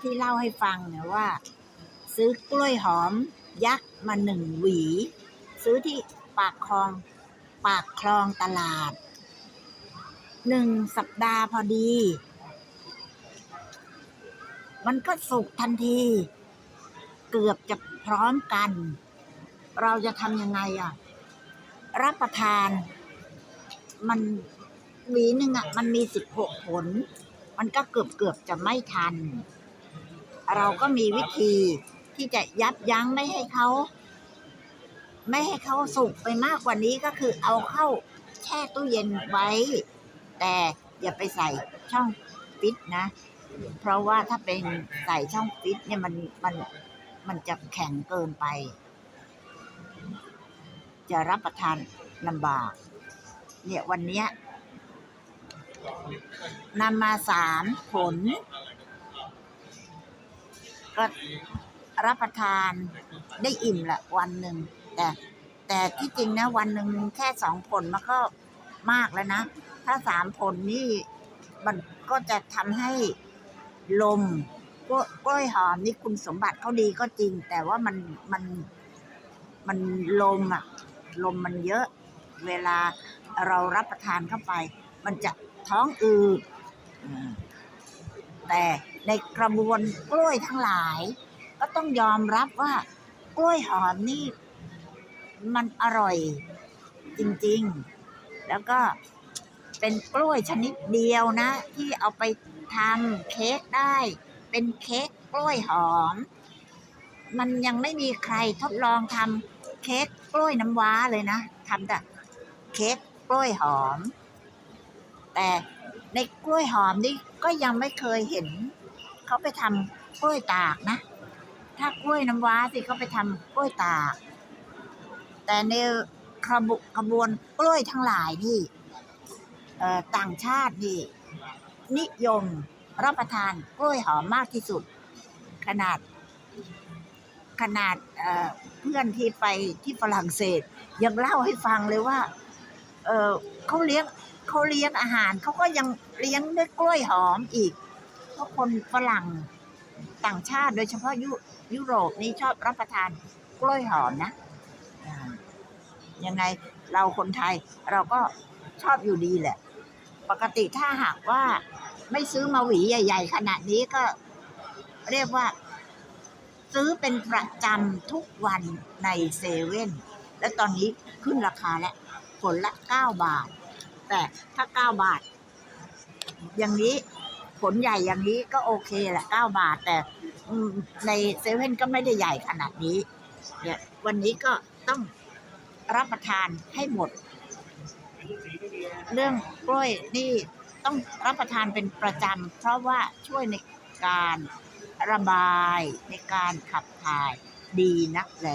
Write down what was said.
ที่เล่าให้ฟังเนี่ยว่า ซื้อกล้วยหอมยักษ์มาหนึ่งหวี ซื้อที่ปากคลอง ปากคลองตลาดหนึ่งสัปดาห์พอดี มันก็สุกทันที เกือบจะพร้อมกัน เราจะทำยังไงอะ รับประทาน มันหวีหนึ่งอะ มันมีสิบหกผล มันก็เกือบเกือบจะไม่ทัน เราก็มีวิธีที่จะยับยั้งไม่ให้เขา ไม่ให้เขาสุกไปมากกว่านี้ก็คือเอาเข้าแช่ตู้เย็นไว้ แต่อย่าไปใส่ช่องฟิตนะ เพราะว่าถ้าเป็นใส่ช่องฟิตเนี่ยมันมันมันจะแข็งเกินไป จะรับประทานลำบาก เนี่ยวันเนี้ยนำมาสามผล ก็รับประทานได้อิ่มละวันหนึ่งแต่แต่ที่จริงนะ วันหนึ่งแค่สองผลมันก็มากแล้วนะ ถ้าสามผลนี่มันก็จะทำให้ลมกล้วยกล้วยหอมนี่คุณสมบัติเขาดีก็จริง แต่ว่ามันมันมันลมอะลมมันเยอะ เวลาเรารับประทานเข้าไป มันจะท้องอืดแต่ ในกระบวนกล้วยทั้งหลาย ก็ต้องยอมรับว่ากล้วยหอมนี่มันอร่อยจริงๆ แล้วก็เป็นกล้วยชนิดเดียวนะ ที่เอาไปทำเค้กได้ เป็นเค้กกล้วยหอม มันยังไม่มีใครทดลองทำเค้กกล้วยน้ำว้าเลยนะทำแต่เค้กกล้วยหอม แต่ในกล้วยหอมนี่ก็ยังไม่เคยเห็น เขาไปทำกล้วยตากนะ ถ้ากล้วยน้ำว้าสิเขาไปทำกล้วยตาก แต่ในขบขบวนกล้วยทั้งหลายนี่ต่างชาตินี่นิยมรับประทานกล้วยหอมมากที่สุด ขนาด ขนาดเเพื่อนที่ไปที่ฝรั่งเศส ยังเล่าให้ฟังเลยว่า เเขาเลี้ยงเขาเลี้ยงอาหารเขาก็ยังเลี้ยงด้วยกล้วยหอมอีก พราะคนฝรั่งต่างชาติโดยเฉพาะยุยุโรปนี่ชอบรับประทานกล้วยหอมนะยังไงเราคนไทยเราก็ชอบอยู่ดีแหละ ปกติถ้าหากว่าไม่ซื้อมาหวีใหญ่ ๆ ขนาดนี้ก็เรียกว่า ซื้อเป็นประจำทุกวันในเซเว่นและตอนนี้ขึ้นราคาแล้วผลละเก้าบาท แต่ถ้าเก้าบาท อย่างนี้ ผลใหญ่อย่างนี้ก็โอเคแหละเก้าบาท แต่ในเซเว่นก็ไม่ได้ใหญ่ขนาดนี้เนี่ยวันนี้ก็ต้องรับประทานให้หมด เรื่องกล้วยนี่ต้องรับประทานเป็นประจำเพราะว่าช่วยในการระบายในการขับถ่ายดีนักแล